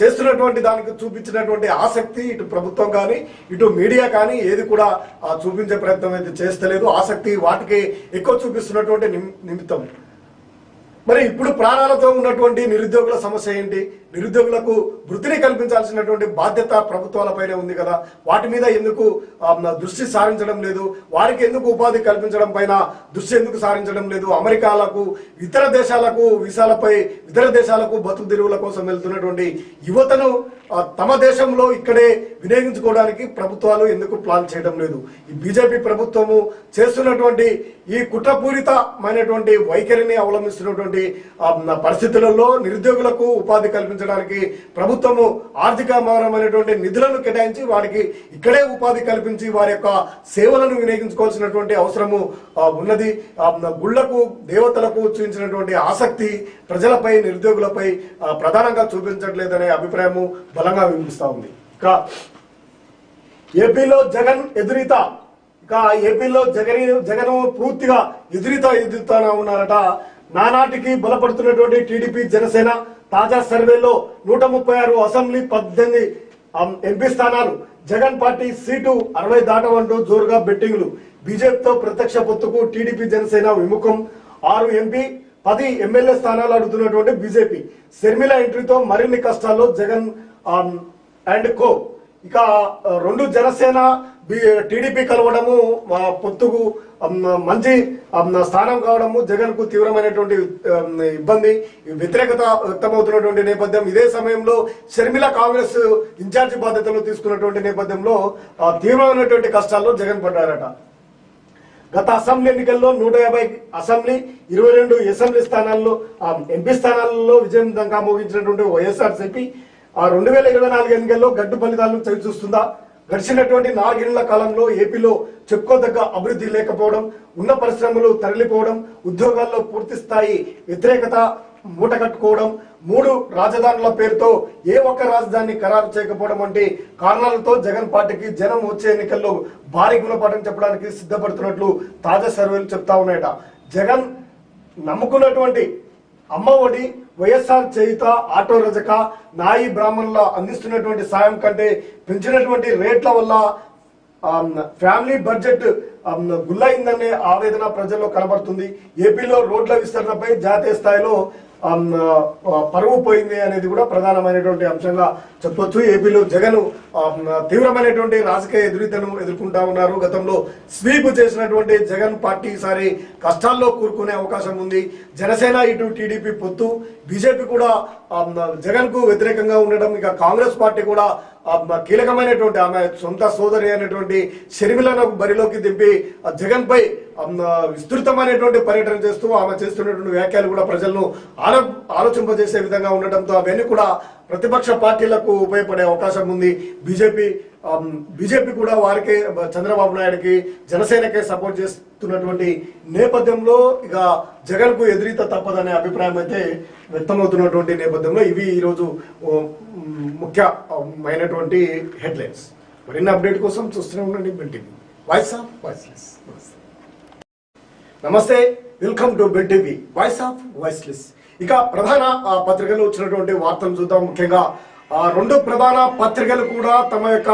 చేస్తున్నటువంటి దానికి చూపించినటువంటి ఆసక్తి ఇటు ప్రభుత్వం కానీ ఇటు మీడియా కానీ ఏది కూడా చూపించే ప్రయత్నం అయితే చేస్తలేదు. ఆసక్తి వాటికి ఎక్కువ చూపిస్తున్నటువంటి నిమిత్తం. మరి ఇప్పుడు ప్రాణాలతో ఉన్నటువంటి నిరుద్యోగుల సమస్య ఏంటి? నిరుద్యోగులకు వృత్తిని కల్పించాల్సినటువంటి బాధ్యత ప్రభుత్వాలపైనే ఉంది కదా. వాటి మీద ఎందుకు దృష్టి సారించడం లేదు? వారికి ఎందుకు ఉపాధి కల్పించడం పైన దృష్టి ఎందుకు సారించడం లేదు? అమెరికాలకు ఇతర దేశాలకు వీసాలపై ఇతర దేశాలకు బతుకు తెరువుల కోసం వెళ్తున్నటువంటి యువతను తమ దేశంలో ఇక్కడే వినియోగించుకోవడానికి ప్రభుత్వాలు ఎందుకు ప్లాన్ చేయడం లేదు? ఈ బీజేపీ ప్రభుత్వము చేస్తున్నటువంటి ఈ కుట్రపూరితమైనటువంటి వైఖరిని అవలంబిస్తున్నటువంటి ఉన్నటువంటి పరిస్థితులలో నిరుద్యోగులకు ఉపాధి కల్పించడానికి ప్రభుత్వము ఆర్థిక ఆర్థికమైనటువంటి నిధులను కేటాయించి వారికి ఇక్కడే ఉపాధి కల్పించి వారి యొక్క సేవలను వినియోగించుకోవాల్సినటువంటి అవసరము ఉన్నది. గుళ్ళకు దేవతలకు చూపించినటువంటి ఆసక్తి ప్రజలపై నిరుద్యోగులపై ప్రధానంగా చూపించట్లేదనే అభిప్రాయము బలంగా వినిపిస్తూ ఉంది. ఇక ఏపీలో జగన్ ఎదురీత ఇక ఏపీలో జగన్ జగన్ పూర్తిగా ఎదురీత ఎదురుతానా ఉన్నారట. నానాటికి బలపడుతున్నటువంటి టీడీపీ జనసేన తాజా సర్వేలో నూట ముప్పై ఆరు అసెంబ్లీ పద్దెనిమిది ఎంపీ స్థానాలు జగన్ పార్టీ సీటు అరవై దాటవంటూ జోరుగా బెట్టింగ్లు. బీజేపీతో ప్రత్యక్ష పొత్తుకు టీడీపీ జనసేన విముఖం. ఆరు ఎంపీ పది ఎమ్మెల్యే స్థానాలు అడుగుతున్నటువంటి బీజేపీ. శర్మిల ఎంట్రీతో మరిన్ని కష్టాల్లో జగన్ అండ్ కో. ఇక రెండు జనసేన బి- టీడీపీ కలవడము పొత్తుకు మంచి స్థానం కావడము జగన్కు తీవ్రమైనటువంటి ఇబ్బంది వ్యతిరేకత వ్యక్తమవుతున్నటువంటి నేపథ్యం. ఇదే సమయంలో షర్మిల కాంగ్రెస్ ఇన్ఛార్జి బాధ్యతలు తీసుకున్నటువంటి నేపథ్యంలో తీవ్రమైనటువంటి కష్టాల్లో జగన్ పడ్డారట. గత అసెంబ్లీ ఎన్నికల్లో నూట యాభై అసెంబ్లీ ఇరవై రెండు అసెంబ్లీ స్థానాల్లో ఎంపీ స్థానాల్లో విజయం ముగించినటువంటి మోగించినటువంటి వైఎస్ఆర్సీపీ ఆ రెండు వేల ఇరవై నాలుగు ఎన్నికల్లో గడ్డు ఫలితాలను చవి చూస్తుందా? గడిచినటువంటి నాలుగేళ్ళ కాలంలో ఏపీలో చెప్పుకోదగ్గ అభివృద్ధి లేకపోవడం ఉన్న పరిశ్రమలు తరలిపోవడం ఉద్యోగాల్లో పూర్తి స్థాయి వ్యతిరేకత మూట కట్టుకోవడం మూడు రాజధానుల పేరుతో ఏ ఒక్క రాజధాని ఖరారు చేయకపోవడం వంటి కారణాలతో జగన్ పార్టీకి జనం వచ్చే ఎన్నికల్లో భారీ గుణపాఠం చెప్పడానికి సిద్ధపడుతున్నట్లు తాజా సర్వేలు చెప్తా ఉన్నాయట. జగన్ నమ్ముకున్నటువంటి అమ్మ ఒడి వైఎస్ఆర్ చేయుత ఆటో రజక నాయి బ్రాహ్మణుల అందిస్తున్నటువంటి సాయం కంటే పెంచినటువంటి రేట్ల వల్ల ఫ్యామిలీ బడ్జెట్ ఆమ్, గుల్లయిందనే ఆవేదన ప్రజల్లో కనబడుతుంది. ఏపీలో రోడ్ల విస్తరణపై జాతీయ స్థాయిలో పరువు పోయింది అనేది కూడా ప్రధానమైనటువంటి అంశంగా చెప్పొచ్చు. ఏపీలో జగన్ తీవ్రమైనటువంటి రాజకీయ ఎదురీతను ఎదుర్కొంటా ఉన్నారు. గతంలో స్వీప్ చేసినటువంటి జగన్ పార్టీ ఈసారి కష్టాల్లో కూరుకునే అవకాశం ఉంది. జనసేన ఇటు టీడీపీ పొత్తు. బీజేపీ కూడా జగన్కు వ్యతిరేకంగా ఉండడం ఇక కాంగ్రెస్ పార్టీ కూడా కీలకమైనటువంటి ఆమె సొంత సోదరి అయినటువంటి షర్మిలను బరిలోకి దింపి జగన్ పై విస్తృతమైనటువంటి పర్యటన చేస్తూ ఆమె చేస్తున్నటువంటి వ్యాఖ్యలు కూడా ప్రజలను ఆలో ఆలోచింపజేసే విధంగా ఉండటంతో అవన్నీ కూడా ప్రతిపక్ష పార్టీలకు ఉపయోగపడే అవకాశం ఉంది. బీజేపీ బీజేపీ కూడా వారికే చంద్రబాబు నాయుడుకి జనసేనకే సపోర్ట్ చేస్తున్నటువంటి నేపథ్యంలో ఇక జగన్కు ఎదురీత తప్పదనే అభిప్రాయం అయితే వ్యక్తమవుతున్నటువంటి నేపథ్యంలో ఇవి ఈరోజు ముఖ్యమైనటువంటి హెడ్లైన్స్. మరిన్ని అప్డేట్ కోసం చూస్తూనే ఉండండి. బిల్టీవీ వాయిస్ ఆఫ్ వాయిస్లెస్. నమస్తే. నమస్తే welcome to bed TV. Voice of voiceless. ఇక ప్రధాన పత్రికలు వచ్చినటువంటి వార్తలు చూద్దాం. ముఖ్యంగా రెండు ప్రధాన పత్రికలు కూడా తమ యొక్క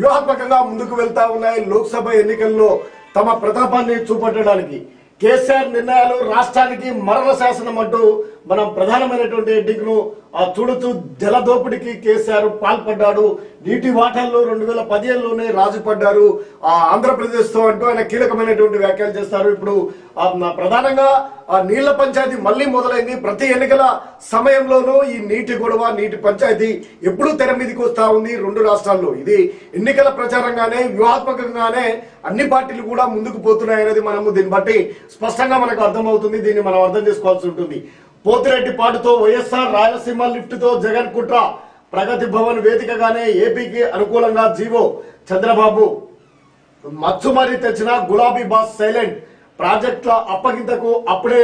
వ్యూహాత్మకంగా ముందుకు వెళ్తా ఉన్నాయి. లోక్సభ ఎన్నికల్లో తమ ప్రతాపాన్ని చూపట్టడానికి. కేసీఆర్ నిర్ణయాలు రాష్ట్రానికి మరణ శాసనం అంటూ మనం ప్రధానమైనటువంటి ఎడ్డింగ్ను ఆ జల దోపిడీకి కేసీఆర్ పాల్పడ్డాడు. నీటి వాటల్లో రెండు వేల పదిహేనులోనే రాజు పడ్డారు ఆ అంటూ ఆయన కీలకమైనటువంటి వ్యాఖ్యలు చేస్తారు. ఇప్పుడు ప్రధానంగా ఆ నీళ్ళ పంచాయతీ మళ్ళీ మొదలైంది. ప్రతి ఎన్నికల సమయంలోనూ ఈ నీటి గొడవ నీటి పంచాయతీ ఎప్పుడు తెర మీదకి వస్తా ఉంది రెండు రాష్ట్రాల్లో. ఇది ఎన్నికల ప్రచారంగానే వ్యూహాత్మకంగానే అన్ని పార్టీలు కూడా ముందుకు పోతున్నాయనేది మనము దీన్ని బట్టి స్పష్టంగా మనకు అర్థమవుతుంది. దీన్ని మనం అర్థం చేసుకోవాల్సి ఉంటుంది. పోతిరెడ్డి పాటుతో వైఎస్ఆర్ రాయలసీమ లిఫ్ట్తో జగన్ కుట్ర. ప్రగతి భవన్ వేదికగానే ఏపీకి అనుకూలంగా జీవో చంద్రబాబు. మచ్చుమరి తెచ్చిన గులాబీ బాస్ సైలెంట్. ప్రాజెక్టుల అప్పగింతకు అప్పుడే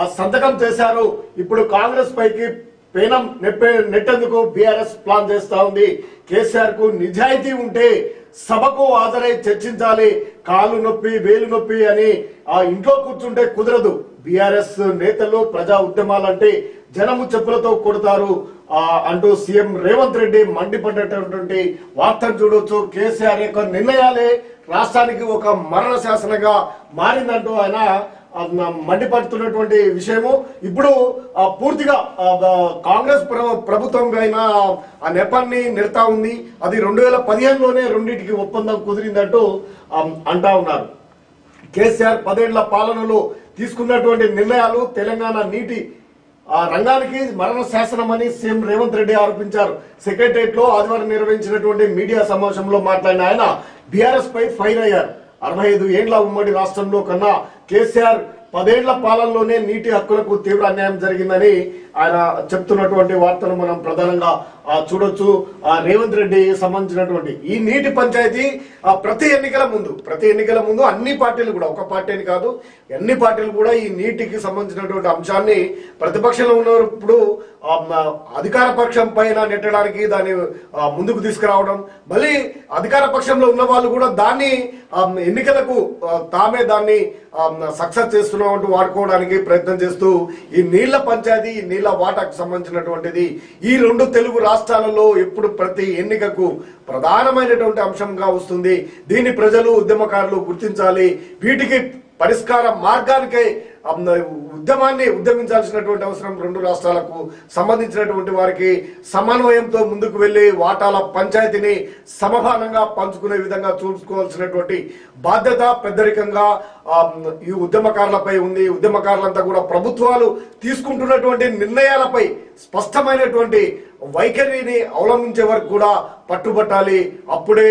ఆ సంతకం చేశారు. ఇప్పుడు కాంగ్రెస్ పైకి పేనం నెప్పే నెట్టేందుకు బీఆర్ఎస్ ప్లాన్ చేస్తా ఉంది. కేసీఆర్కు నిజాయితీ ఉంటే సభకు హాజరై చర్చించాలి కాలు నొప్పి వేలు నొప్పి అని ఆ ఇంట్లో కూర్చుంటే కుదరదు. బీఆర్ఎస్ నేతలు ప్రజా ఉద్యమాలంటే జనము చెప్పులతో కొడతారు. ఆ, అంటూ సీఎం రేవంత్ రెడ్డి మండిపడ్డటువంటి వార్తను చూడొచ్చు. కేసీఆర్ యొక్క నిర్ణయాలే రాష్ట్రానికి ఒక మరణ శాసనగా మారిందంటూ ఆయన మండిపడుతున్నటువంటి విషయము. ఇప్పుడు పూర్తిగా కాంగ్రెస్ ప్రభుత్వం పైన ఆ నెపాన్ని నిడతా ఉంది. అది రెండు వేల పదిహేనులోనే రెండింటికి ఒప్పందం కుదిరిందంటూ అంటా ఉన్నారు. కేసీఆర్ పదేళ్ళ పాలనలో తీసుకున్నటువంటి నిర్ణయాలు తెలంగాణ నీటి ఆ రంగానికి మరణ శాసనం అని సీఎం రేవంత్ రెడ్డి ఆరోపించారు. సెక్రటరియట్లో ఆదివారం నిర్వహించినటువంటి మీడియా సమావేశంలో మాట్లాడిన ఆయన బీఆర్ఎస్ పై ఫైర్ అయ్యారు. అరవై ఐదు ఏండ్ల ఉమ్మడి రాష్ట్రంలో కన్నా కేసీఆర్ పదేళ్ళ పాలనలోనే నీటి హక్కులకు తీవ్ర అన్యాయం జరిగిందని ఆయన చెప్తున్నటువంటి వార్తను మనం ప్రధానంగా చూడొచ్చు ఆ, రేవంత్ రెడ్డి సంబంధించినటువంటి ఈ నీటి పంచాయతీ ఆ, ప్రతి ఎన్నికల ముందు ప్రతి ఎన్నికల ముందు అన్ని పార్టీలు కూడా ఒక పార్టీ అని కాదు అన్ని పార్టీలు కూడా ఈ నీటికి సంబంధించినటువంటి అంశాన్ని ప్రతిపక్షంలో ఉన్నప్పుడు అధికార పక్షం పైన నెట్టడానికి దాన్ని ముందుకు తీసుకురావడం మళ్ళీ అధికార పక్షంలో ఉన్న వాళ్ళు కూడా దాన్ని ఎన్నికలకు తామే దాన్ని సక్సెస్ చేస్తున్నాం అంటూ వాడుకోవడానికి ప్రయత్నం చేస్తూ ఈ నీళ్ళ పంచాయతీ ఈ నీళ్ళ వాటాకు సంబంధించినటువంటిది ఈ రెండు తెలుగు రాష్ట్రాలలో ఎప్పుడు ప్రతి ఎన్నికకు ప్రధానమైనటువంటి అంశంగా వస్తుంది. దీన్ని ప్రజలు ఉద్యమకారులు గుర్తించాలి. వీటికి పరిష్కార మార్గానికై ఉద్యమాన్ని ఉద్యమించాల్సినటువంటి అవసరం రెండు రాష్ట్రాలకు సంబంధించినటువంటి వారికి. సమన్వయంతో ముందుకు వెళ్ళి వాటాల పంచాయతీని సమభానంగా పంచుకునే విధంగా చూసుకోవాల్సినటువంటి బాధ్యత పెద్దరికంగా ఈ ఉద్యమకారులపై ఉంది. ఉద్యమకారులంతా కూడా ప్రభుత్వాలు తీసుకుంటున్నటువంటి నిర్ణయాలపై స్పష్టమైనటువంటి వైఖరిని అవలంబించే వరకు కూడా పట్టుబట్టాలి. అప్పుడే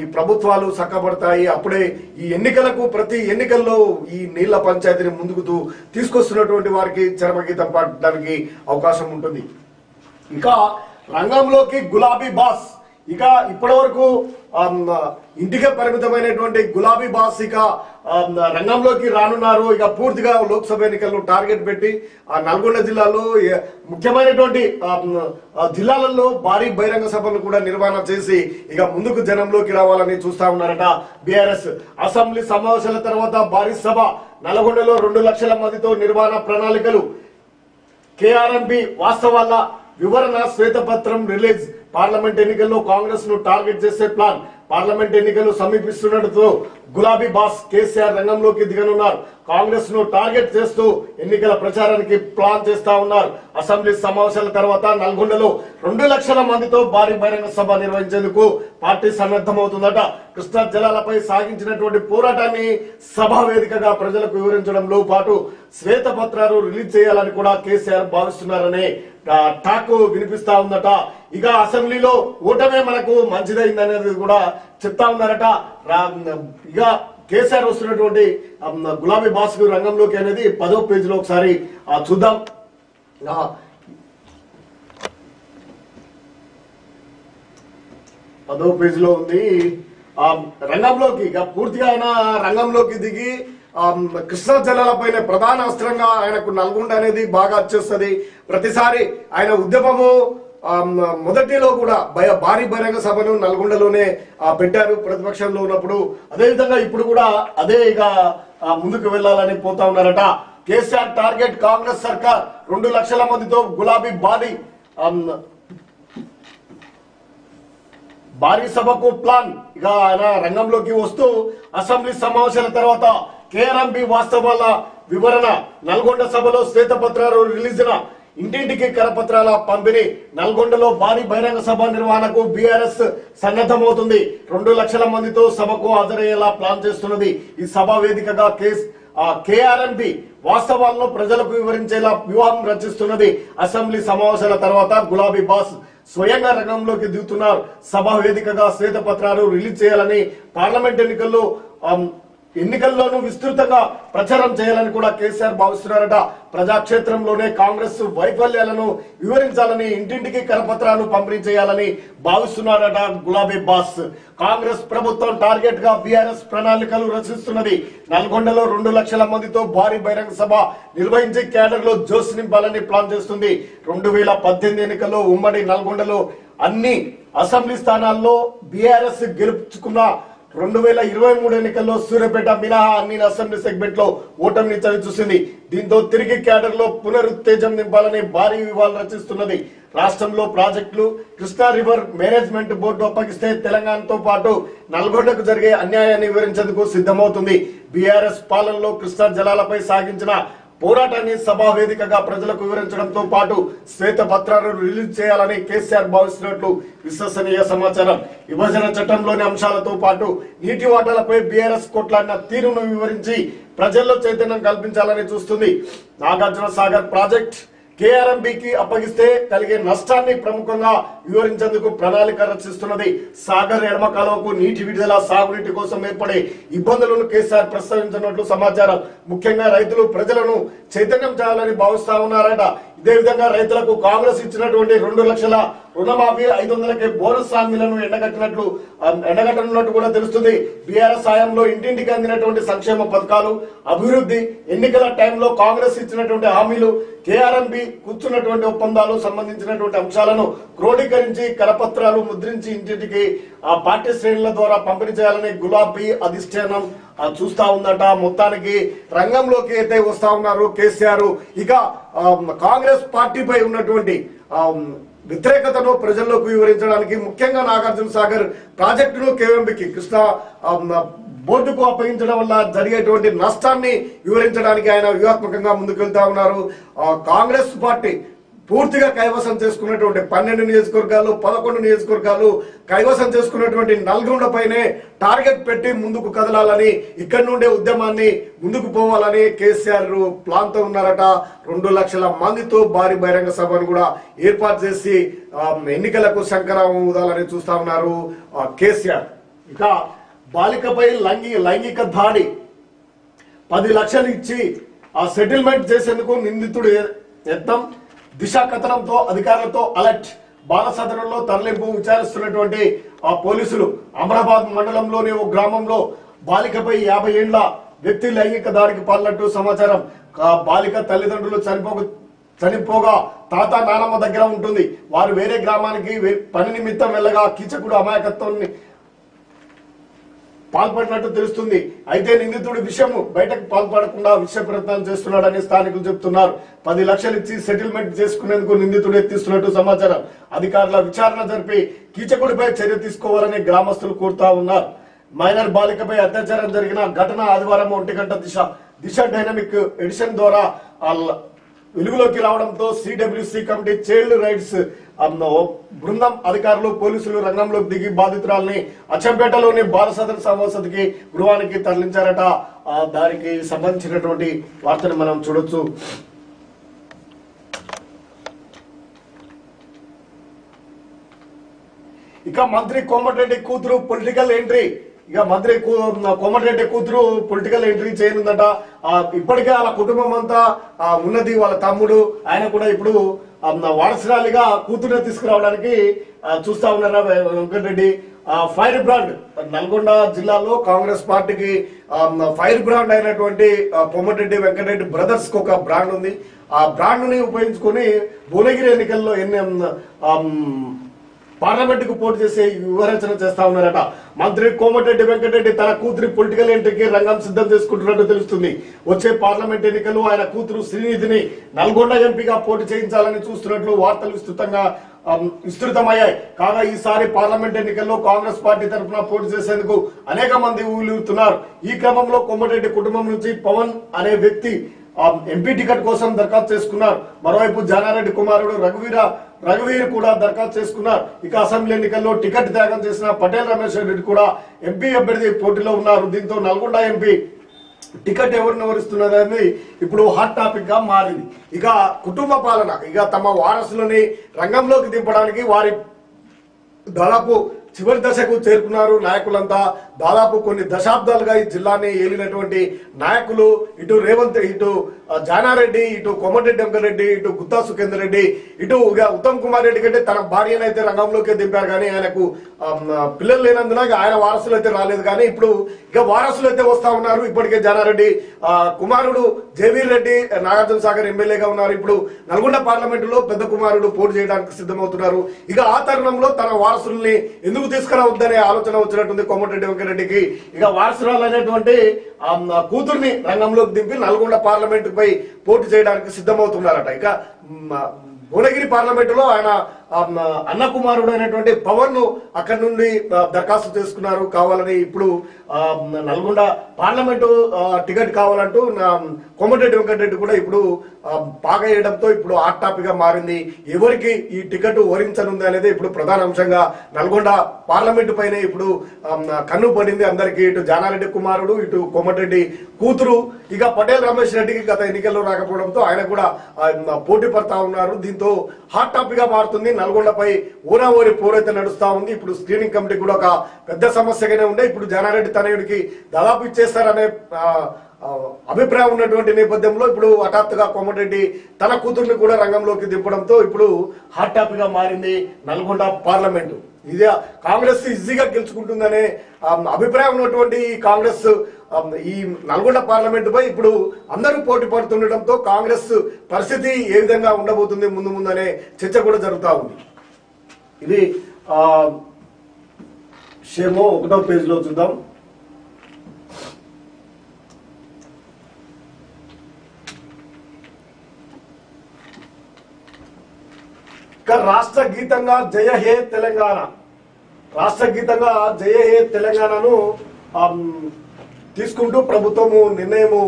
ఈ ప్రభుత్వాలు చక్కబడతాయి. అప్పుడే ఈ ఎన్నికలకు ప్రతి ఎన్నికల్లో ఈ నీళ్ళ పంచాయతీని ముందుకు తీసుకొస్తున్నటువంటి వారికి చరమగీతం పాడడానికి అవకాశం ఉంటుంది. ఇంకా రంగంలోకి గులాబీ బాస్. ఇక ఇప్పటి వరకు ఇంటికే పరిమితమైనటువంటి గులాబీ బాస్ ఇక రంగంలోకి రానున్నారు. ఇక పూర్తిగా లోక్సభ ఎన్నికలను టార్గెట్ పెట్టి ఆ నల్గొండ జిల్లాలో ముఖ్యమైనటువంటి జిల్లాలలో భారీ బహిరంగ సభలు కూడా నిర్వహణ చేసి ఇక ముందుకు జనంలోకి రావాలని చూస్తా ఉన్నారట బీఆర్ఎస్. అసెంబ్లీ సమావేశాల తర్వాత భారీ సభ నల్గొండలో రెండు లక్షల మందితో నిర్వహణ ప్రణాళికలు. కేఆర్ఎంపి వాస్తవాల వివరణ శ్వేతపత్రం రిలీజ్. పార్లమెంట్ ఎన్నికల్లో కాంగ్రెస్ను టార్గెట్ చేసే ప్లాన్ పార్లమెంట్ ఎన్నికలు సమీపిస్తున్నట్టు గులాబీ బాస్ కేసీఆర్ రంగంలోకి దిగనున్నారు. కాంగ్రెస్ను టార్గెట్ చేస్తూ ఎన్నికల ప్రచారానికి ప్లాన్ చేస్తా ఉన్నారు. అసెంబ్లీ సమావేశాల తర్వాత నల్గొండలో రెండు లక్షల మందితో భారీ బహిరంగ సభ నిర్వహించేందుకు పార్టీ సన్నద్ధమవుతుందట. కృష్ణా జలాలపై సాగించినటువంటి పోరాటాన్ని సభా వేదికగా ప్రజలకు వివరించడంలో పాటు శ్వేతపత్రాలు రిలీజ్ చేయాలని కూడా కేసీఆర్ భావిస్తున్నారనే టాక్ వినిపిస్తా ఉందట. ఇక అసెంబ్లీలో ఓటమే మనకు మంచిదైందనేది కూడా చెప్తా ఉన్నారట. ఇక కేసీఆర్ వస్తున్నటువంటి గులాబీ బాస్ రంగంలోకి అనేది పదో పేజీలో ఒకసారి ఆ, చూద్దాం. పదో పేజీలో ఉంది. ఆ రంగంలోకి ఇక పూర్తిగా ఆయన రంగంలోకి దిగి కృష్ణా జలాలపైన ప్రధాన అస్త్రంగా ఆయనకు నల్గొండ అనేది బాగా వచ్చేస్తుంది ప్రతిసారి ఆయన ఉద్యమము మొదటిలో కూడా భయ భారీ బహిరంగ సభను నల్గొండలోనే ఆ, పెట్టారు ప్రతిపక్షంలో ఉన్నప్పుడు. అదేవిధంగా ఇప్పుడు కూడా అదే ఇక ముందుకు వెళ్ళాలని పోతా ఉన్నారట. కేసీఆర్ టార్గెట్ కాంగ్రెస్ సర్కార్. రెండు లక్షల మందితో గులాబీ భారీ భారీ సభకు ప్లాన్. ఇక ఆయన రంగంలోకి వస్తూ అసెంబ్లీ సమావేశాల తర్వాత కేఆర్ఎంపీ వాస్తవాల వివరణ. నల్గొండ సభలో శ్వేతపత్రాలు రిలీజ్న ఇంటింటికి కరపత్రాల పంపిణీ. నల్గొండలో భారీ బహిరంగ సభ నిర్వహణకు బీఆర్ఎస్ సన్నద్ధమవుతుంది. రెండు లక్షల మందితో సభకు హాజరయ్యేలా ప్లాన్ చేస్తున్నది ఈ సభ వేదికగా కేస్ కేఆర్ఎంపి. వాస్తవాలను ప్రజలకు వివరించేలా వ్యూహం రచిస్తున్నది అసెంబ్లీ సమావేశాల తర్వాత గులాబీ బాస్ స్వయంగా రంగంలోకి దిగుతున్నారు. సభ వేదికగా శ్వేతపత్రాలు రిలీజ్ చేయాలని పార్లమెంట్ ఎన్నికల్లో ఎన్నికల్లోనూ విస్తృతంగా ప్రచారం చేయాలని కూడా కేసీఆర్ భావిస్తున్నారట. ప్రజాక్షేత్రంలోనే కాంగ్రెస్ వైఫల్యాలను వివరించాలని ఇంటింటికి కరపత్రాలు పంపిణీ చేయాలని భావిస్తున్నారట గులాబీ బాస్. కాంగ్రెస్ ప్రభుత్వం టార్గెట్గా బీఆర్ఎస్ ప్రణాళికలు రచిస్తున్నది. నల్గొండలో రెండు లక్షల మందితో భారీ బహిరంగ సభ నిర్వహించి కేడర్లో జోష్ నింపాలని ప్లాన్ చేస్తుంది. రెండు వేల పద్దెనిమిది ఎన్నికల్లో ఉమ్మడి నల్గొండలో అన్ని అసెంబ్లీ స్థానాల్లో బీఆర్ఎస్ గెలుచుకున్న రెండు వేల ఇరవై మూడు ఎన్నికల్లో సూర్యపేట మినహా అన్ని అసెంబ్లీ సెగ్మెంట్లో ఓటమిని చవి చూసింది. దీంతో తిరిగి క్యాడర్లో పునరుత్తేజం నింపాలని భారీ వివాదాలు రచిస్తున్నది. రాష్ట్రంలో ప్రాజెక్టులు కృష్ణా రివర్ మేనేజ్మెంట్ బోర్డు అప్పగిస్తే తెలంగాణతో పాటు నల్గొండకు జరిగే అన్యాయాన్ని వివరించేందుకు సిద్ధమవుతుంది. బీఆర్ఎస్ పాలనలో కృష్ణా జలాలపై సాగించిన పోరాటాన్ని సభా వేదికగా ప్రజలకు వివరించడంతో పాటు శ్వేత పత్రాలను రిలీజ్ చేయాలని కేసీఆర్ భావిస్తున్నట్లు విశ్వసనీయ సమాచారం. విభజన చట్టంలోని అంశాలతో పాటు నీటి వాటాలపై బీఆర్ఎస్ కొట్లాడిన తీరును వివరించి ప్రజల్లో చైతన్యం కల్పించాలని చూస్తుంది. నాగార్జున సాగర్ ప్రాజెక్ట్ కేఆర్ఎంబికి అప్పగిస్తే కలిగే నష్టాన్ని ప్రముఖంగా వివరించేందుకు ప్రణాళిక రచిస్తున్నది సాగర్ ఎడమ కాలువకు నీటి విడుదల సాగునీటి కోసం ఏర్పడే ఇబ్బందులను కేసీఆర్ ప్రస్తావించినట్లు సమాచారం. ముఖ్యంగా రైతులు ప్రజలను చైతన్యం చేయాలని భావిస్తా ఉన్నారట ఇదే విధంగా రైతులకు కాంగ్రెస్ ఇచ్చినటువంటి రెండు లక్షల రుణమాఫీ ఐదు వందలకి బోనస్ హామీలను ఎండగట్టినట్లు ఎండగట్టనున్నట్టు కూడా తెలుస్తుంది. బీఆర్ఎస్ సాయంలో ఇంటింటికి అందినటువంటి సంక్షేమ పథకాలు అభివృద్ధి ఎన్నికల టైంలో కాంగ్రెస్ ఇచ్చినటువంటి హామీలు కేఆర్ఎంపి కూర్చున్నటువంటి ఒప్పందాలు సంబంధించినటువంటి అంశాలను క్రోడీకరించి కరపత్రాలు ముద్రించి ఇంటింటికి ఆ పార్టీ శ్రేణుల ద్వారా పంపిణీ చేయాలని గులాబీ అధిష్టానం చూస్తా ఉందట. మొత్తానికి రంగంలోకి అయితే వస్తా ఉన్నారు కేసీఆర్. ఇక కాంగ్రెస్ పార్టీపై ఉన్నటువంటి వ్యతిరేకతను ప్రజల్లోకి వివరించడానికి ముఖ్యంగా నాగార్జున సాగర్ ప్రాజెక్టును కేఎంబికి కృష్ణ బోర్డుకు అప్పగించడం వల్ల జరిగేటువంటి నష్టాన్ని వివరించడానికి ఆయన వ్యూహాత్మకంగా ముందుకెళ్తా ఉన్నారు. కాంగ్రెస్ పార్టీ పూర్తిగా కైవసం చేసుకున్నటువంటి పన్నెండు నియోజకవర్గాలు పదకొండు నియోజకవర్గాలు కైవసం చేసుకున్నటువంటి నల్గొండ పైనే టార్గెట్ పెట్టి ముందుకు కదలాలని ఇక్కడ నుండే ఉద్యమాన్ని ముందుకు పోవాలని కేసీఆర్ ప్లాన్తో ఉన్నారట. రెండు లక్షల మందితో భారీ బహిరంగ సభను కూడా ఏర్పాటు చేసి ఎన్నికలకు శంకరావం ఊదాలని చూస్తా ఉన్నారు కేసీఆర్. ఇక బాలికపై లైంగి లైంగిక దాడి. పది లక్షలు ఇచ్చి ఆ సెటిల్మెంట్ చేసేందుకు నిందితుడు ఎ- యత్నం దిశ కథనంతో అధికారులతో అలర్ట్. బాలసదనంలో తరలింపు విచారిస్తున్నటువంటి ఆ పోలీసులు అమరాబాద్ మండలంలోని ఓ గ్రామంలో బాలికపై యాభై ఏండ్ల వ్యక్తి లైంగిక దాడికి పాల్నట్టు సమాచారం. బాలిక తల్లిదండ్రులు చనిపో చనిపోగా తాత నానమ్మ దగ్గర ఉంటుంది. వారు వేరే గ్రామానికి వే- పని నిమిత్తం వెళ్ళగా కీచకుడు అమాయకత్వాన్ని పాల్పడినట్టు తెలుస్తుంది. అయితే నిందితుడి విషయం బయటకు పాల్పడకుండా విషయ ప్రయత్నాలు చేస్తున్నాడని స్థానికులు చెబుతున్నారు పది లక్షలు ఇచ్చి సెటిల్మెంట్ చేసుకునేందుకు నిందితుడు ఎత్తిస్తున్నట్టు సమాచారం. అధికారుల విచారణ జరిపి కీచకుడిపై చర్య తీసుకోవాలని గ్రామస్తులు కోరుతా ఉన్నారు. మైనర్ బాలికపై అత్యాచారం జరిగిన ఘటన ఆదివారం ఒంటి గంట దిశ. దిశ డైనమిక్ ఎడిషన్ ద్వారా వెలుగులోకి రావడంతో సిడబ్ల్యూసి కమిటీ చైల్డ్ రైట్స్ బృందం అధికారులు పోలీసులు రంగంలోకి దిగి బాధితురాల్ని అచ్చంపేటలోని బాలసదన సమవసతికి గృహానికి తరలించారట. ఆ దానికి సంబంధించినటువంటి వార్తను మనం చూడొచ్చు. ఇక మంత్రి కోమటిరెడ్డి కూతురు పొలిటికల్ ఎంట్రీ. ఇక మంత్రి కోమటిరెడ్డి కూతురు పొలిటికల్ ఎంట్రీ చేయనుందట. ఇప్పటికే వాళ్ళ కుటుంబం అంతా ఉన్నది వాళ్ళ తమ్ముడు. ఆయన కూడా ఇప్పుడు వారసురాలిగా కూతురుని తీసుకురావడానికి చూస్తా ఉన్నారా వెంకటరెడ్డి ఆ, ఫైర్ బ్రాండ్ నల్గొండ జిల్లాలో కాంగ్రెస్ పార్టీకి ఫైర్ బ్రాండ్ అయినటువంటి ఆ, కోమటిరెడ్డి వెంకటరెడ్డి బ్రదర్స్కు ఒక బ్రాండ్ ఉంది. ఆ బ్రాండ్ని ఉపయోగించుకొని భువనగిరి ఎన్నికల్లో ఎన్ని ఆ, పార్లమెంట్కు పోటీ చేసే వివరించన చేస్తా ఉన్నారట. మంత్రి కోమటిరెడ్డి వెంకటరెడ్డి తన కూతురి పొలిటికల్ ఎంట్రీకి రంగం సిద్ధం చేసుకుంటున్నట్టు తెలుస్తుంది. వచ్చే పార్లమెంట్ ఎన్నికలు ఆయన కూతురు శ్రీనిధిని నల్గొండ ఎంపీగా పోటీ చేయించాలని చూస్తున్నట్లు వార్తలు విస్తృతంగా విస్తృతమయ్యాయి. కాగా ఈసారి పార్లమెంట్ ఎన్నికల్లో కాంగ్రెస్ పార్టీ తరఫున పోటీ చేసేందుకు అనేక మంది ఊలుతున్నారు ఈ క్రమంలో కొమ్మటిరెడ్డి కుటుంబం నుంచి పవన్ అనే వ్యక్తి ఆ ఎంపీ టికెట్ కోసం దరఖాస్తు చేసుకున్నారు. మరోవైపు జానారెడ్డి కుమారుడు రఘువీర రఘువీర్ కూడా దరఖాస్తు చేసుకున్నారు. ఇక అసెంబ్లీ ఎన్నికల్లో టికెట్ త్యాగం చేసిన పటేల్ రమేష్ రెడ్డి కూడా ఎంపీ అభ్యర్థి పోటీలో ఉన్నారు. దీంతో నల్గొండ ఎంపీ టికెట్ ఎవరిని ఎవరిస్తున్నదని ఇప్పుడు హాట్ టాపిక్గా మారింది. ఇక కుటుంబ పాలన ఇక తమ వారసులని రంగంలోకి దింపడానికి వారి దాదాపు చివరి దశకు చేరుకున్నారు నాయకులంతా. దాదాపు కొన్ని దశాబ్దాలుగా ఈ జిల్లాని ఏలినటువంటి నాయకులు ఇటు రేవంత్ ఇటు జానారెడ్డి ఇటు కోమటిరెడ్డి వెంకరెడ్డి ఇటు గుత్తా సుఖేందర్ రెడ్డి ఇటు ఉత్తమ్ కుమార్ రెడ్డి కంటే తన భార్యను అయితే రంగంలోకి దింపారు. కానీ ఆయనకు పిల్లలు లేనందున ఆయన వారసులు అయితే రాలేదు. కానీ ఇప్పుడు ఇక వారసులు అయితే వస్తా ఉన్నారు. ఇప్పటికే జానారెడ్డి కుమారుడు జయవీర్ రెడ్డి నాగార్జున సాగర్ ఎమ్మెల్యేగా ఉన్నారు. ఇప్పుడు నల్గొండ పార్లమెంటులో పెద్ద కుమారుడు పోటీ చేయడానికి సిద్ధమవుతున్నారు. ఇక ఆ తరుణంలో తన వారసుల్ని ఎందుకు ముందుకు తీసుకురావద్దనే ఆలోచన వచ్చినట్టుంది కోమటిరెడ్డి వెంకరెడ్డికి ఇక వారసురాలు అనేటువంటి కూతుర్ని రంగంలోకి దింపి నల్గొండ పార్లమెంటు పై పోటీ చేయడానికి సిద్ధమవుతున్నారట. ఇక భువనగిరి పార్లమెంటులో ఆయన అన్న కుమారుడు అయినటువంటి పవన్ను అక్కడి నుండి దరఖాస్తు చేసుకున్నారు. కావాలని ఇప్పుడు నల్గొండ పార్లమెంటు టికెట్ కావాలంటూ కోమటిరెడ్డి వెంకటరెడ్డి కూడా ఇప్పుడు పాగేయడంతో బాగా వేయడంతో ఇప్పుడు హాట్ టాపిక్గా మారింది. ఎవరికి ఈ టికెట్ ఓరించనుంది అనేది ఇప్పుడు ప్రధాన అంశంగా నల్గొండ పార్లమెంటు పైన ఇప్పుడు కన్ను పడింది అందరికీ. ఇటు జానారెడ్డి కుమారుడు ఇటు కోమటిరెడ్డి కూతురు. ఇక పటేల్ రమేష్ రెడ్డికి గత ఎన్నికల్లో రాకపోవడంతో ఆయన కూడా పోటీ పడతా ఉన్నారు. దీంతో హాట్ టాపిక్గా మారుతుంది. నల్గొండపై ఊరా ఊరి పోరైతే నడుస్తా ఉంది. ఇప్పుడు స్క్రీనింగ్ కమిటీ కూడా ఒక పెద్ద సమస్యగానే ఉండే. ఇప్పుడు జానారెడ్డి తనయుడికి దాదాపు ఇచ్చేస్తారనే అభిప్రాయం ఉన్నటువంటి నేపథ్యంలో ఇప్పుడు హఠాత్తుగా కోమటిరెడ్డి తన కూతుర్ని కూడా రంగంలోకి దింపడంతో ఇప్పుడు హాట్ టాపిక్గా మారింది నల్గొండ పార్లమెంటు. ఇదే కాంగ్రెస్ ఈజీగా గెలుచుకుంటుందనే అభిప్రాయం ఉన్నటువంటి కాంగ్రెస్ ఈ నల్గొండ పార్లమెంటు పై ఇప్పుడు అందరూ పోటీ పడుతుండటంతో కాంగ్రెస్ పరిస్థితి ఏ విధంగా ఉండబోతుంది ముందు ముందు అనే చర్చ కూడా జరుగుతూ ఉంది. ఇది షేమో ఒకటో పేజీలో చూద్దాం. రాష్ట్ర గీతంగా జయ హే తెలంగాణ. రాష్ట్ర గీతంగా జయ హే తెలంగాణను తీసుకుంటూ ప్రభుత్వము నిర్ణయము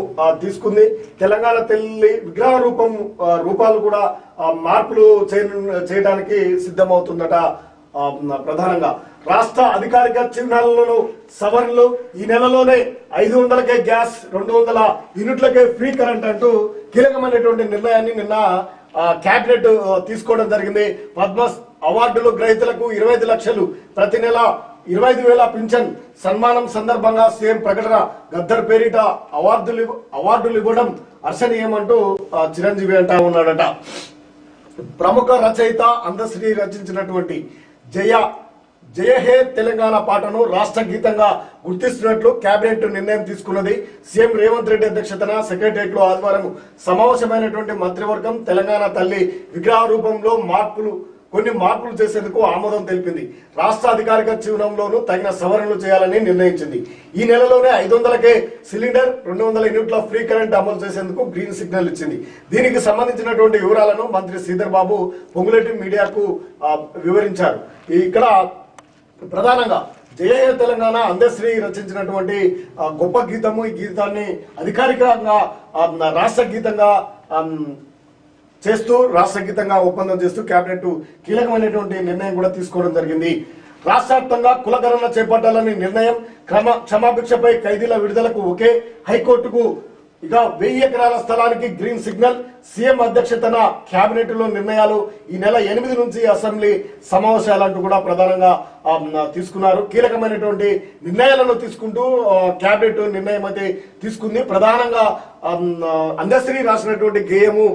తీసుకుంది. తెలంగాణ తల్లి విగ్రహ రూపం రూపాలు కూడా మార్పులు చేయడానికి సిద్ధమవుతుందట ప్రధానంగా. రాష్ట్ర అధికారిక చిహ్నాలను సవరణలు ఈ నెలలోనే ఐదు వందలకే గ్యాస్ రెండు వందల యూనిట్లకే ఫ్రీ కరెంట్ అంటూ కీలకమైనటువంటి నిర్ణయాన్ని నిన్న కేబినెట్ తీసుకోవడం జరిగింది. పద్మ అవార్డులు గ్రహీతలకు ఇరవై ఐదు లక్షలు ప్రతి నెల ఇరవై ఐదు వేల పింఛన్ సన్మానం సందర్భంగా సీఎం ప్రకటన గద్దర్ పేరిట అవార్డులు అవార్డులు ఇవ్వడం హర్షణీయమంటూ చిరంజీవి అంటా ఉన్నాడట. ప్రముఖ రచయిత అందశ్రీ రచించినటువంటి జయ జయ హే తెలంగాణ పాటను రాష్ట్ర గీతంగా గుర్తిస్తున్నట్లు కేబినెట్ నిర్ణయం తీసుకున్నది. సీఎం రేవంత్ రెడ్డి అధ్యక్షతన సెక్రటరియట్లో ఆదివారం సమావేశమైనటువంటి మంత్రివర్గం తెలంగాణ తల్లి విగ్రహ రూపంలో మార్పులు కొన్ని మార్పులు చేసేందుకు ఆమోదం తెలిపింది. రాష్ట్ర అధికారిక చిహ్నంలోనూ తగిన సవరణలు చేయాలని నిర్ణయించింది. ఈ నెలలోనే ఐదు వందలకే సిలిండర్ రెండు వందల యూనిట్ల ఫ్రీ కరెంట్ అమలు చేసేందుకు గ్రీన్ సిగ్నల్ ఇచ్చింది. దీనికి సంబంధించినటువంటి వివరాలను మంత్రి శ్రీధర్ బాబు పొంగులేటి మీడియాకు వివరించారు. ఇక్కడ ప్రధానంగా జయ తెలంగాణ అందశ్రీ రచించినటువంటి గొప్ప గీతము. ఈ గీతాన్ని అధికారికంగా రాష్ట్ర గీతంగా చేస్తూ రాష్ట్ర గీతంగా ఒప్పందం చేస్తూ కేబినెట్ కీలకమైనటువంటి నిర్ణయం కూడా తీసుకోవడం జరిగింది. రాష్ట్రవ్యాప్తంగా కులగణన చేపట్టాలని నిర్ణయం క్రమ క్షమాభిక్షపై ఖైదీల విడుదలకు ఒకే హైకోర్టుకు ఇక వెయ్యి ఎకరాల స్థలానికి గ్రీన్ సిగ్నల్ సీఎం అధ్యక్షతన కేబినెట్లో నిర్ణయాలు ఈ నెల ఎనిమిది నుంచి అసెంబ్లీ సమావేశాలంటూ కూడా ప్రధానంగా తీసుకున్నారు. కీలకమైనటువంటి నిర్ణయాలను తీసుకుంటూ క్యాబినెట్ కేబినెట్ నిర్ణయం అయితే తీసుకుంది. ప్రధానంగా అందశ్రీ రాసినటువంటి గేయము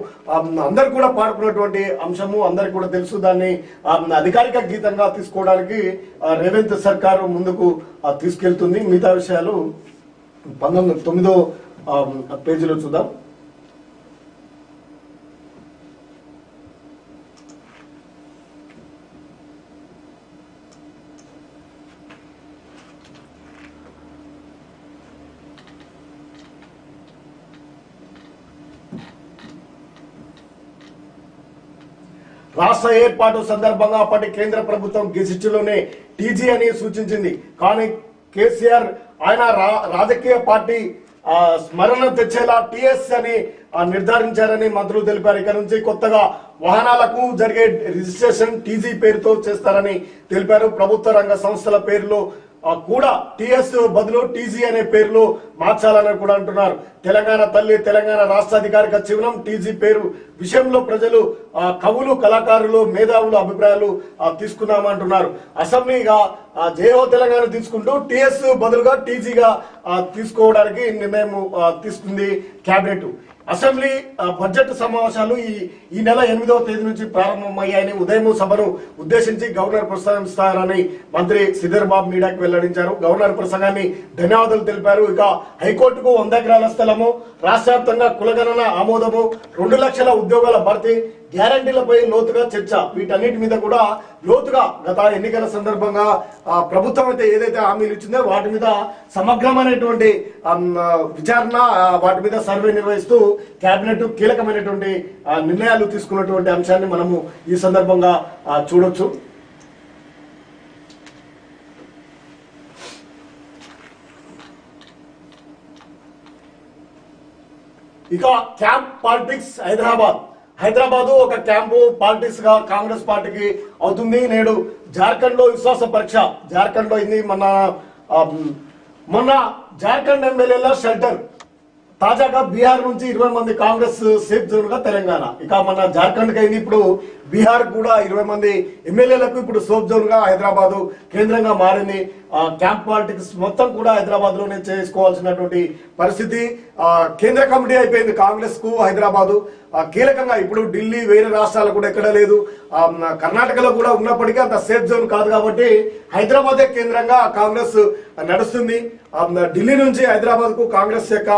అందరు కూడా పాడుకున్నటువంటి అంశము అందరికి కూడా తెలుసు. దాన్ని అధికారిక గీతంగా తీసుకోవడానికి రేవంత్ సర్కారు ముందుకు తీసుకెళ్తుంది. మిగతా విషయాలు పంతొమ్మిది తొమ్మిదో Um, పేజీలో చూద్దాం. రాష్ట్ర ఏర్పాటు సందర్భంగా అప్పటి కేంద్ర ప్రభుత్వం గెజిట్లోనే టీజీ అని సూచించింది. కానీ కేసీఆర్ ఆయన రా- రాజకీయ పార్టీ స్మరణ తెచ్చేలా టీఎస్ అని నిర్ధారించారని మంత్రులు తెలిపారు. ఇక నుంచి కొత్తగా వాహనాలకు జరిగే రిజిస్ట్రేషన్ టీజీ పేరుతో చేస్తారని తెలిపారు. ప్రభుత్వ రంగ సంస్థల పేర్లు కూడా టిఎస్ బదులు టీజీ అనే పేర్లు మార్చాలని కూడా అంటున్నారు. తెలంగాణ తల్లి తెలంగాణ రాష్ట్ర అధికారిక చిహ్నం టీజీ పేరు విషయంలో ప్రజలు కవులు కళాకారులు మేధావులు అభిప్రాయాలు ఆ, తీసుకున్నామంటున్నారు అసెంబ్లీగా ఆ, తెలంగాణ తీసుకుంటూ టిఎస్ బదులుగా టీజీగా తీసుకోవడానికి నిర్ణయం తీసుకుంది కేబినెట్ అసెంబ్లీ బడ్జెట్ సమావేశాలు ఈ ఈ నెల ఎనిమిదవ తేదీ నుంచి ప్రారంభమయ్యాయని ఉదయం సభను ఉద్దేశించి గవర్నర్ ప్రసంగిస్తారని మంత్రి శ్రీధర్ బాబు మీడియాకు వెల్లడించారు. గవర్నర్ ప్రసంగాన్ని ధన్యవాదాలు తెలిపారు. ఇక హైకోర్టుకు వంద ఎకరాల స్థలము రాష్ట్ర వ్యాప్తంగా కులగణన ఆమోదము రెండు లక్షల ఉద్యోగాల భర్తీ గ్యారంటీలపై లోతుగా చర్చ. వీటన్నిటి మీద కూడా లోతుగా గత ఎన్నికల సందర్భంగా ప్రభుత్వం అయితే ఏదైతే హామీలు ఇచ్చిందో వాటి మీద సమగ్రమైనటువంటి విచారణ వాటి మీద సర్వే నిర్వహిస్తూ కేబినెట్ కీలకమైనటువంటి నిర్ణయాలు తీసుకున్నటువంటి అంశాన్ని మనము ఈ సందర్భంగా చూడొచ్చు. ఇక క్యాంప్ పాలిటిక్స్ హైదరాబాద్. హైదరాబాద్ ఒక క్యాంపు పాలిటిక్స్గా కాంగ్రెస్ పార్టీకి అవుతుంది. నేడు జార్ఖండ్లో విశ్వాస పరీక్ష జార్ఖండ్లో ఇది మన మొన్న జార్ఖండ్ ఎమ్మెల్యేల షెల్టర్. తాజాగా బీహార్ నుంచి ఇరవై మంది కాంగ్రెస్ సేఫ్ జోన్గా తెలంగాణ. ఇక మన జార్ఖండ్కి అయింది ఇప్పుడు బీహార్ కూడా ఇరవై మంది ఎమ్మెల్యేలకు ఇప్పుడు సోప్ జోన్గా హైదరాబాద్ కేంద్రంగా మారింది. ఆ, క్యాంప్ పాలిటిక్స్ మొత్తం కూడా హైదరాబాద్లోనే చేసుకోవాల్సినటువంటి పరిస్థితి. ఆ, కేంద్ర కమిటీ అయిపోయింది కాంగ్రెస్కు కీలకంగా ఇప్పుడు ఢిల్లీ వేరే రాష్ట్రాలు కూడా ఎక్కడ లేదు. కర్ణాటకలో కూడా ఉన్నప్పటికీ అంత సేఫ్ జోన్ కాదు కాబట్టి హైదరాబాదే కేంద్రంగా కాంగ్రెస్ నడుస్తుంది. ఢిల్లీ నుంచి హైదరాబాద్కు కాంగ్రెస్ యొక్క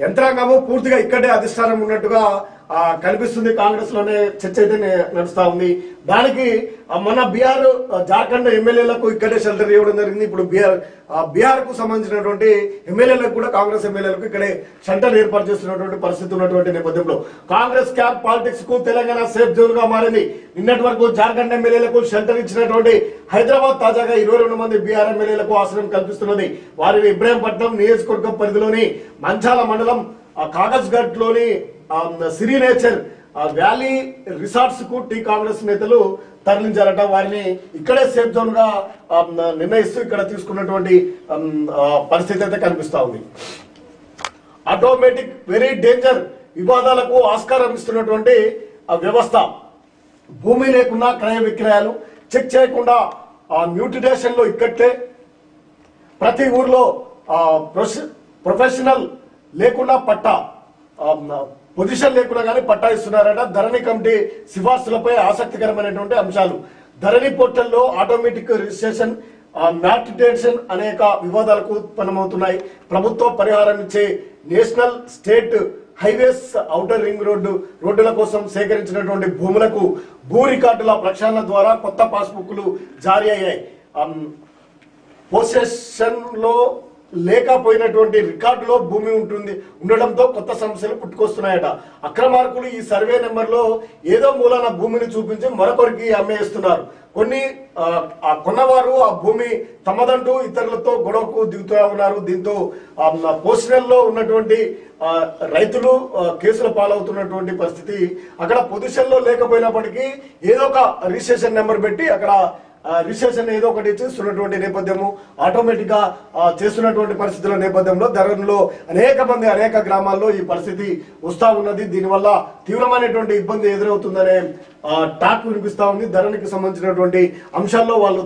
యంత్రాంగము పూర్తిగా ఇక్కడే అధిష్టానం ఉన్నట్టుగా కనిపిస్తుంది కాంగ్రెస్లోనే చర్చ అయితే నడుస్తా ఉంది. దానికి మన బీహార్ జార్ఖండ్ ఎమ్మెల్యేలకు ఇక్కడే షెల్టర్ ఇవ్వడం జరిగింది. ఇప్పుడు బీహార్ బీహార్కు సంబంధించినటువంటి ఎమ్మెల్యేలకు కూడా కాంగ్రెస్ ఎమ్మెల్యేలకు ఇక్కడే షెల్టర్ ఏర్పాటు చేస్తున్నటువంటి పరిస్థితి ఉన్నటువంటి నేపథ్యంలో కాంగ్రెస్ క్యాంప్ పాలిటిక్స్కు తెలంగాణ సేఫ్ జోన్గా మారింది. నిన్నటి వరకు జార్ఖండ్ ఎమ్మెల్యేలకు షెల్టర్ ఇచ్చినటువంటి హైదరాబాద్ తాజాగా ఇరవై రెండు మంది బీహార్ ఎమ్మెల్యేలకు ఆశ్రయం కల్పిస్తున్నది. వారిని ఇబ్రాహీంపట్నం నియోజకవర్గం పరిధిలోని మంచాల మండలం ఆ కాగజ్లోని సిరి నేచర్ ఆ, వ్యాలీ రిసార్ట్స్కు టీ కాంగ్రెస్ నేతలు తరలించారట. వారిని ఇక్కడే సేఫ్ జోన్గా నిర్ణయిస్తూ ఇక్కడ తీసుకున్నటువంటి పరిస్థితి అయితే కనిపిస్తా ఉంది. ఆటోమేటిక్ వెరీ డేంజర్ వివాదాలకు ఆస్కారం ఇస్తున్నటువంటి వ్యవస్థ. భూమి లేకుండా క్రయ విక్రయాలు చెక్ చేయకుండా ఆ మ్యూటిటేషన్లో ఇక్కట్లే. ప్రతి ఊర్లో ఆ, ప్రొఫెషనల్ లేకుండా పట్టా పొజిషన్ లేకుండా కానీ పట్టా ఇస్తున్నారట ధరణి కమిటీ సిఫార్సులపై ఆసక్తికరమైనటువంటి అంశాలు. ధరణి పోర్టల్లో ఆటోమేటిక్ రిజిస్ట్రేషన్ మ్యాట్రిటేషన్ అనేక వివాదాలకు ఉత్పన్నమవుతున్నాయి. ప్రభుత్వ పరిహారం ఇచ్చే national state highways outer ring road రోడ్డుల కోసం సేకరించినటువంటి భూములకు భూ రికార్డుల ప్రక్షాళన ద్వారా కొత్త పాస్బుక్లు జారీ అయ్యాయి. పోసెషన్లో లేకపోయినటువంటి రికార్డులో భూమి ఉంటుంది. ఉండడంతో కొత్త సమస్యలు పుట్టుకొస్తున్నాయట. అక్రమార్కులు ఈ సర్వే నెంబర్లో ఏదో మూలన భూమిని చూపించి మరొకరికి అమ్మేస్తున్నారు కొన్ని ఆ, కొన్నవారు ఆ భూమి తమదంటూ ఇతరులతో గొడవకు దిగుతూ ఉన్నారు. దీంతో పోస్టల్లో ఉన్నటువంటి రైతులు కేసుల పాలవుతున్నటువంటి పరిస్థితి అక్కడ పొజిషన్లో లేకపోయినప్పటికీ ఏదో ఒక రిజిస్ట్రేషన్ నెంబర్ పెట్టి అక్కడ రిజిస్ట్రేషన్ ఏదో ఒకటి చేస్తున్నటువంటి నేపథ్యము. ఆటోమేటిక్గా చేస్తున్నటువంటి పరిస్థితుల నేపథ్యంలో ధరణిలో అనేక మంది అనేక గ్రామాల్లో ఈ పరిస్థితి వస్తా ఉన్నది. దీనివల్ల తీవ్రమైనటువంటి ఇబ్బంది ఎదురవుతుందనే టాక్ వినిపిస్తా ఉంది. ధరణికి సంబంధించినటువంటి అంశాల్లో వాళ్ళు